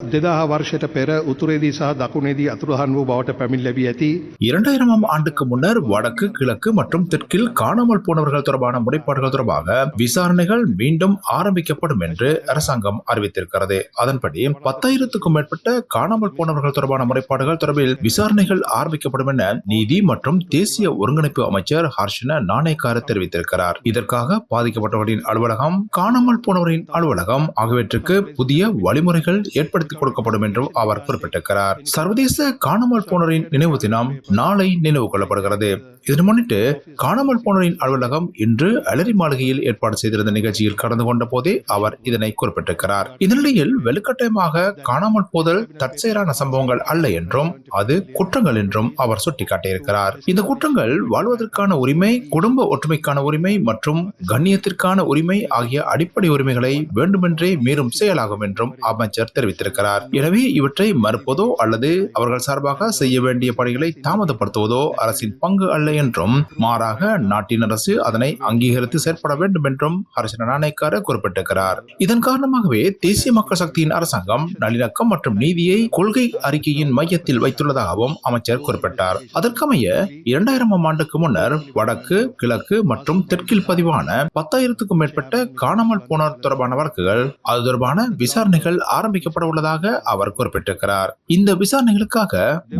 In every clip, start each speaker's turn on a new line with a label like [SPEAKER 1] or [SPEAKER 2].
[SPEAKER 1] දෙදහ වර්ෂයට පෙර උතුරේදී සහ දකුණේදී අතුරුහන් වූ බවට පැමිණ ලැබී ඇති
[SPEAKER 2] இரண்டாயிரமாம் ஆண்டுக்கு முன்னர் வடக்கு கிழக்கு மற்றும் தெற்கில் காணாமல் போனவர்கள் தொடர்பான முறைப்பாடுகள் தொடர்பாக விசாரணைகள் மீண்டும் ஆரம்பிக்கப்படும் என்று அரசாங்கம் அறிவித்திருக்கிறது அதன்படி பத்தாயிரத்துக்கும் மேற்பட்ட காணாமல் போனவர்கள் தொடர்பான முறைப்பாடுகள் தொடர்பில் விசாரணைகள் ஆரம்பிக்கப்படும் என நீதி மற்றும் தேசிய ஒருங்கிணைப்பு அமைச்சர் ஹர்ஷன நாணயக்கார தெரிவித்திருக்கிறார் இதற்காக பாதிக்கப்பட்டவர்களின் அலுவலகம் காணாமல் போனவரின் அலுவலகம் ஆகியவற்றுக்கு புதிய வழிமுறைகள் ஏற்படுத்தி கொடுக்கப்படும் என்றும் அவர் குறிப்பிட்டிருக்கிறார். சர்வதேச காணாமல் போனோரின் நினைவு தினம் நாளை நினைவு கொள்ளப்படுகிறது. இதன் முன்னிட்டு காணாமல் போனோரின் அலுவலகம் இன்று அலரி மாளிகையில் ஏற்பாடு செய்திருந்த நிகழ்ச்சியில் கலந்து கொண்ட போதே அவர் இதனை குறிப்பிட்டிருக்கிறார். இதனிடையில் வெளுக்கட்டாயமாக காணாமல் போதல் தற்செயலான சம்பவங்கள் அல்ல என்றும் அது குற்றங்கள் என்றும் அவர் சுட்டிக்காட்டியிருக்கிறார். இந்த குற்றங்கள் வாழ்வதற்கான உரிமை குடும்ப ஒற்றுமைக்கான உரிமை மற்றும் கண்ணியத்திற்கான உரிமை ஆகிய அடிப்படை உரிமைகளை வேண்டுமென்றே மீறும் செயலாகும் என்றும் அமைச்சர் தெரிவித்திருக்கிறார். எனவே இவற்றை மறுப்பதோ அல்லது அவர்கள் சார்பாக செய்ய வேண்டிய பணிகளை தாமதப்படுத்துவதோ அரசின் பங்கு அல்ல என்றும் மாறாக நாட்டின் அரசு அதனை அங்கீகரித்து செயற்பட வேண்டும் என்றும் அரசின் நாணயக்கார குறிப்பிட்டிருக்கிறார். இதன் காரணமாகவே தேசிய மக்கள் சக்தியின் அரசாங்கம் நல்லிணக்கம் மற்றும் நீதியை கொள்கை அறிக்கையின் மையத்தில் வைத்துள்ளதாகவும் அமைச்சர் குறிப்பிட்டார். அதற்கமைய இரண்டாயிரமாம் ஆண்டுக்கு முன்னர் வடக்கு கிழக்கு மற்றும் தெற்கில் பதிவான பத்தாயிரத்துக்கும் மேற்பட்ட காணாமல் போனோர் தொடர்பான வழக்குகள் அது தொடர்பான விசாரணைகள் ஆரம்பிக்கப்பட உள்ளதாக அவர் குறிப்பிட்டிருக்கிறார் இந்த விசாரணைகளுக்காக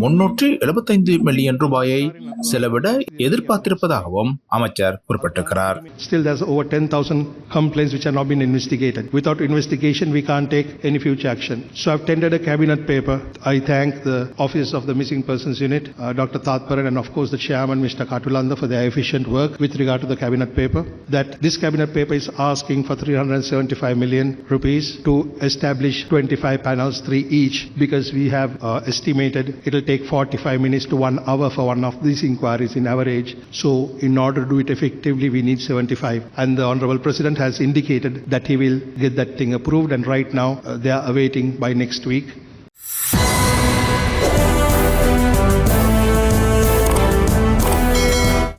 [SPEAKER 2] முன்னூற்றி எழுபத்தைந்து மில்லியன் ரூபாயை செலவிட எதிர்பார்த்திருப்பதாகவும் அமைச்சர் குறிப்பிட்டிருக்கிறார்
[SPEAKER 1] Still, there's over 10,000 complaints which have not been investigated. Without investigation, we can't take any future action. So I've tendered a cabinet paper. I thank the Office of the Missing Persons Unit, uh, Dr. Tatparan, and of course the Chairman, Mr. Katulanda, for their efficient work with regard to the cabinet paper. That this cabinet paper is asking for 375 million rupees to establish 25 panels, three each, because we have uh, estimated it'll take 45 minutes to one hour for one of these inquiries in average. So in order to do it effectively, we need 75. And the Honorable President has indicated that he will get that thing approved and right now uh, they are awaiting by next week.